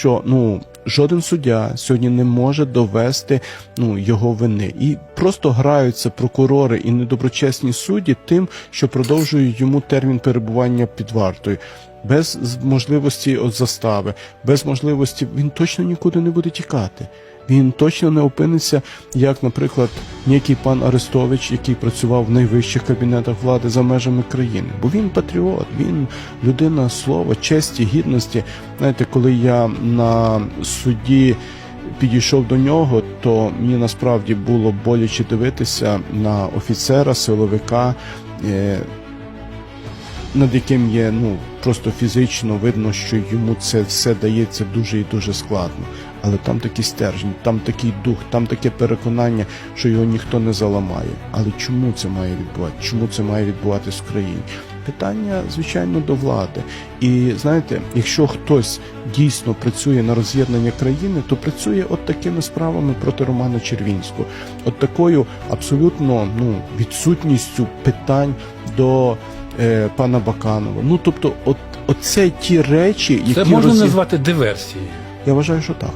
що ну жоден суддя сьогодні не може довести ну його вини, і просто граються прокурори і недоброчесні судді тим, що продовжують йому термін перебування під вартою. Без можливості от застави, без можливості він точно нікуди не буде тікати. Він точно не опиниться, як, наприклад, ніякий пан Арестович, який працював в найвищих кабінетах влади за межами країни. Бо він патріот, він людина слова, честі, гідності. Знаєте, коли я на суді підійшов до нього, то мені насправді було боляче дивитися на офіцера, силовика. Над яким є ну просто фізично видно, що йому це все дається дуже і дуже складно. Але там такий стержень, там такий дух, там таке переконання, що його ніхто не заламає. Але чому це має відбуватися? Чому це має відбуватись в країні? Питання, звичайно, до влади. І знаєте, якщо хтось дійсно працює на роз'єднання країни, то працює от такими справами проти Романа Червінського, от такою абсолютно ну відсутністю питань до е, пана Баканова. Ну тобто, от оце ті речі, які Це можна роз... назвати диверсією. я вважаю, що так.